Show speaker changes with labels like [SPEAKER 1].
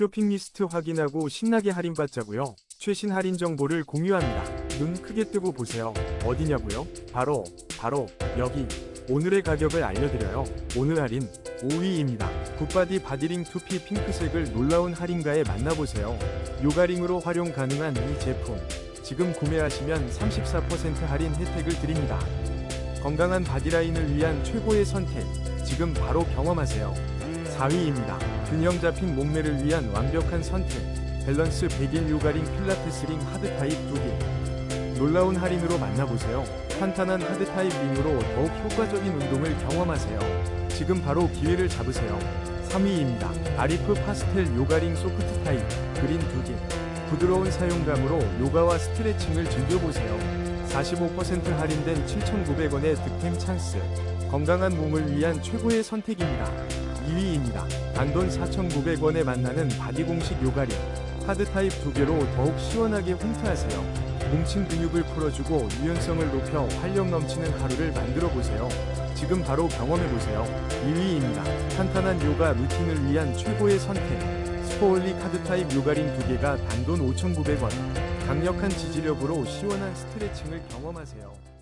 [SPEAKER 1] 쇼핑 리스트 확인하고 신나게 할인받자고요. 최신 할인 정보를 공유합니다. 눈 크게 뜨고 보세요. 어디냐고요? 바로 바로 여기. 오늘의 가격을 알려드려요. 오늘 할인 5위입니다. 굿바디 바디링 투피 핑크색을 놀라운 할인가에 만나보세요. 요가링으로 활용 가능한 이 제품. 지금 구매하시면 34% 할인 혜택을 드립니다. 건강한 바디라인을 위한 최고의 선택. 지금 바로 경험하세요. 4위입니다. 균형 잡힌 몸매를 위한 완벽한 선택. 밸런스 100일 요가링 필라테스 링 하드 타입 2개. 놀라운 할인으로 만나보세요. 탄탄한 하드 타입 링으로 더욱 효과적인 운동을 경험하세요. 지금 바로 기회를 잡으세요. 3위입니다. 아리프 파스텔 요가링 소프트 타입 그린 2개. 부드러운 사용감으로 요가와 스트레칭을 즐겨보세요. 45% 할인된 7,900원의 득템 찬스. 건강한 몸을 위한 최고의 선택입니다. 2위입니다. 단돈 4,900원에 만나는 바디 공식 요가링. 하드 타입 두 개로 더욱 시원하게 홈트하세요. 뭉친 근육을 풀어주고 유연성을 높여 활력 넘치는 하루를 만들어 보세요. 지금 바로 경험해 보세요. 2위입니다. 탄탄한 요가 루틴을 위한 최고의 선택. 스포올리 카드 타입 요가링 두 개가 단돈 5,900원. 강력한 지지력으로 시원한 스트레칭을 경험하세요.